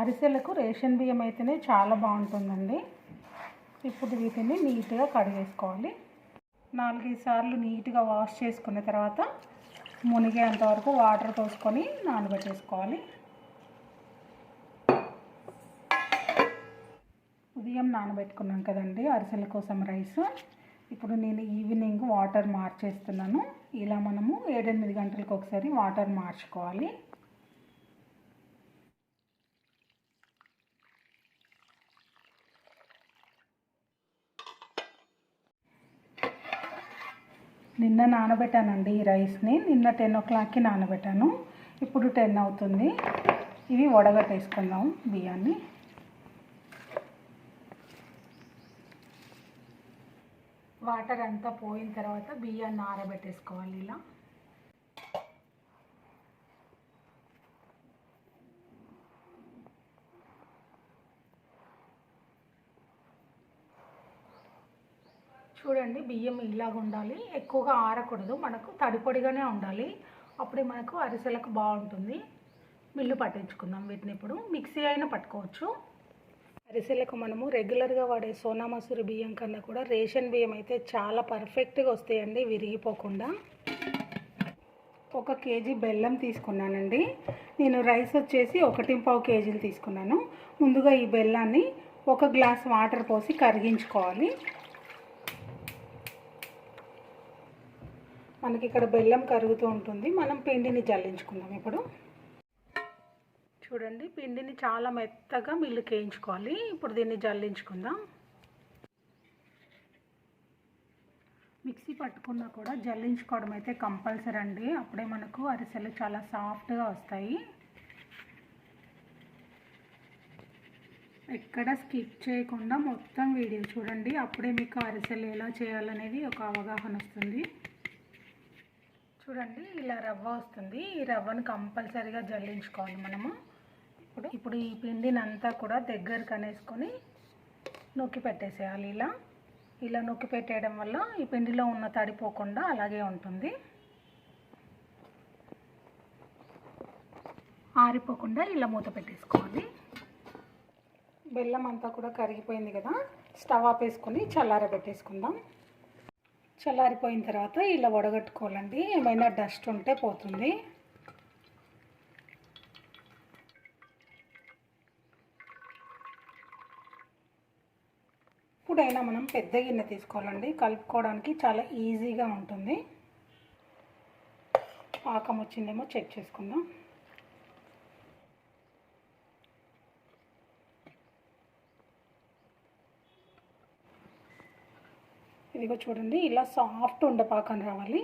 అరిసెలకు ration బియ్యం అయితేనే చాలా బాగుంటుందండి. ఇప్పుడు వీటిని నీట్గా కడిగేసుకోవాలి నాలుగైదు సార్లు నీట్గా వాష్ చేసుకున్న తర్వాత మునిగేంత వరకు వాటర్ పోసుకొని నానబెట్టేసుకోవాలి. ఉదయం నానబెట్టుకున్నాం కదండి అరిసెల కోసం రైస్. ఇప్పుడు నేను ఈవినింగ్ వాటర్ మార్చేస్తున్నాను. ఇలా మనము ఏడెనిమిది గంటలకు ఒకసారి వాటర్ మార్చుకోవాలి. నిన్న నానబెట్టానండి ఈ రైస్ని. నిన్న టెన్ ఓ క్లాక్కి నానబెట్టాను. ఇప్పుడు టెన్ అవుతుంది. ఇవి వడగట్టేసుకుందాం బియ్యాన్ని. వాటర్ అంతా పోయిన తర్వాత బియ్యాన్ని ఆరబెట్టేసుకోవాలి ఇలా. చూడండి బియ్యం ఇలాగ ఉండాలి. ఎక్కువగా ఆరకూడదు మనకు తడిపొడిగానే ఉండాలి. అప్పుడే మనకు అరిసెలకు బాగుంటుంది. మిల్లు పట్టించుకుందాం వీటిని ఇప్పుడు. మిక్సీ అయినా పట్టుకోవచ్చు. అరిసెలకు మనము రెగ్యులర్గా వాడే సోనా మసూరి బియ్యం కన్నా కూడా రేషన్ బియ్యం అయితే చాలా పర్ఫెక్ట్గా వస్తాయండి విరిగిపోకుండా. ఒక కేజీ బెల్లం తీసుకున్నానండి. నేను రైస్ వచ్చేసి ఒకటి పావు కేజీలు తీసుకున్నాను. ముందుగా ఈ బెల్లాన్ని ఒక గ్లాస్ వాటర్ పోసి కరిగించుకోవాలి. మనకి ఇక్కడ బెల్లం కరుగుతూ ఉంటుంది. మనం పిండిని జల్లించుకుందాం ఇప్పుడు. చూడండి పిండిని చాలా మెత్తగా మిల్లుకి వేయించుకోవాలి ఇప్పుడు దీన్ని జల్లించుకుందాం. మిక్సీ పట్టుకున్నా కూడా జల్లించుకోవడం అయితే కంపల్సరీ అండి. అప్పుడే మనకు అరిసెలు చాలా సాఫ్ట్గా వస్తాయి. ఎక్కడ స్కిప్ చేయకుండా మొత్తం వీడియో చూడండి. అప్పుడే మీకు అరిసెలు ఎలా చేయాలనేది ఒక అవగాహన వస్తుంది. చూడండి ఇలా రవ్వ వస్తుంది. ఈ రవ్వను కంపల్సరీగా జల్లించుకోవాలి మనము. ఇప్పుడు? ఇప్పుడు ఈ పిండిని అంతా కూడా దగ్గరకు అనేసుకొని నొక్కి పెట్టేసేయాలి ఇలా. ఇలా నొక్కి పెట్టేయడం వల్ల ఈ పిండిలో ఉన్న తడిపోకుండా అలాగే ఉంటుంది. ఆరిపోకుండా ఇలా మూత పెట్టేసుకోవాలి. బెల్లం అంతా కూడా కరిగిపోయింది కదా స్టవ్ ఆపేసుకొని చల్లారబెట్టేసుకుందాం. చల్లారిపోయిన తర్వాత ఇలా వడగట్టుకోవాలండి. ఏమైనా డస్ట్ ఉంటే పోతుంది. ఇప్పుడైనా మనం పెద్ద గిన్నె తీసుకోవాలండి. కలుపుకోవడానికి చాలా ఈజీగా ఉంటుంది. పాకం వచ్చిందేమో చెక్ చేసుకుందాం. ఇదిగో చూడండి ఇలా సాఫ్ట్ ఉండే పాకం రావాలి.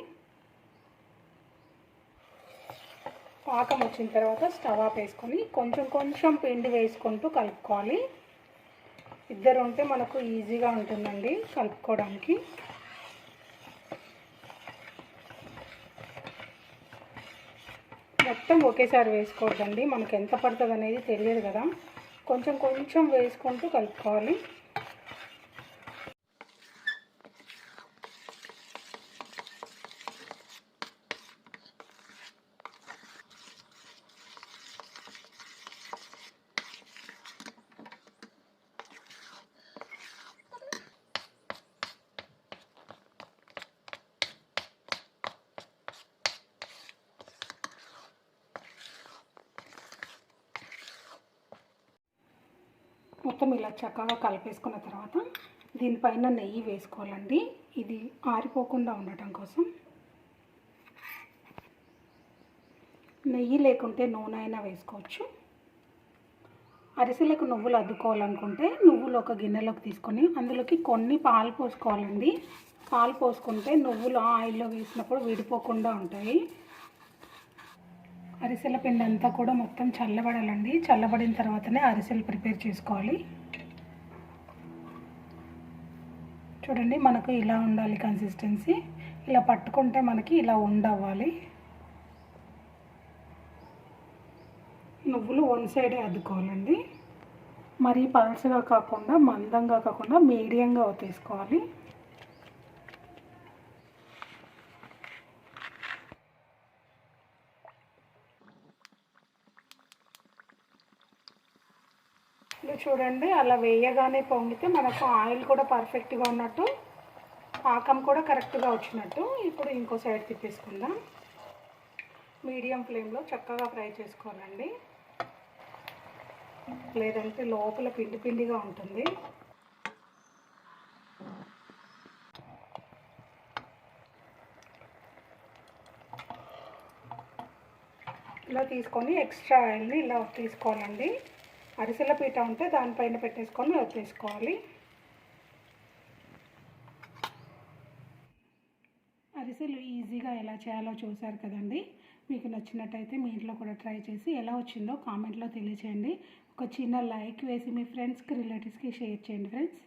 పాకం వచ్చిన తర్వాత స్టవ్ ఆఫ్ వేసుకొని కొంచెం కొంచెం పిండి వేసుకుంటూ కలుపుకోవాలి. ఇద్దరు ఉంటే మనకు ఈజీగా ఉంటుందండి కలుపుకోవడానికి. మొత్తం ఒకేసారి వేసుకోవద్దండి మనకు ఎంత పడుతుంది అనేది తెలియదు కదా. కొంచెం కొంచెం వేసుకుంటూ కలుపుకోవాలి. మొత్తం ఇలా చక్కగా కలిపేసుకున్న తర్వాత దీనిపైన నెయ్యి వేసుకోవాలండి. ఇది ఆరిపోకుండా ఉండటం కోసం. నెయ్యి లేకుంటే నూనె అయినా వేసుకోవచ్చు. అరిసెలకు నువ్వులు అద్దుకోవాలనుకుంటే నువ్వులు ఒక గిన్నెలోకి తీసుకొని అందులోకి కొన్ని పాలు పోసుకోవాలండి. పాలు పోసుకుంటే నువ్వులు ఆయిల్లో వేసినప్పుడు విడిపోకుండా ఉంటాయి. అరిసెల పిండి అంతా కూడా మొత్తం చల్లబడాలండి. చల్లబడిన తర్వాతనే అరిసెలు ప్రిపేర్ చేసుకోవాలి. చూడండి మనకు ఇలా ఉండాలి కన్సిస్టెన్సీ ఇలా పట్టుకుంటే మనకి ఇలా ఉండవ్వాలి. నువ్వులు వన్ సైడే అద్దుకోవాలండి. మరీ పలసగా కాకుండా మందంగా కాకుండా మీడియంగా తీసుకోవాలి. ఇది చూడండి అలా వేయగానే పొంగితే మనకు ఆయిల్ కూడా పర్ఫెక్ట్గా ఉన్నట్టు పాకం కూడా కరెక్ట్గా వచ్చినట్టు. ఇప్పుడు ఇంకో సైడ్ తిప్పేసుకుందాం. మీడియం ఫ్లేమ్లో చక్కగా ఫ్రై చేసుకోవాలండి. లేదంటే లోపల పిండి పిండిగా ఉంటుంది. ఇలా తీసుకొని ఎక్స్ట్రా ఆయిల్ని ఇలా తీసుకోవాలండి. అరిసెల పీట ఉంటే దానిపైన పెట్టేసుకొని వదిలేసుకోవాలి అరిసెలు ఈజీగా ఎలా చేయాలో చూసారు కదండి. మీకు నచ్చినట్టయితే మీ ఇంట్లో కూడా ట్రై చేసి ఎలా వచ్చిందో కామెంట్లో తెలియచేయండి. ఒక చిన్న లైక్ వేసి మీ ఫ్రెండ్స్కి రిలేటివ్స్కి షేర్ చేయండి ఫ్రెండ్స్.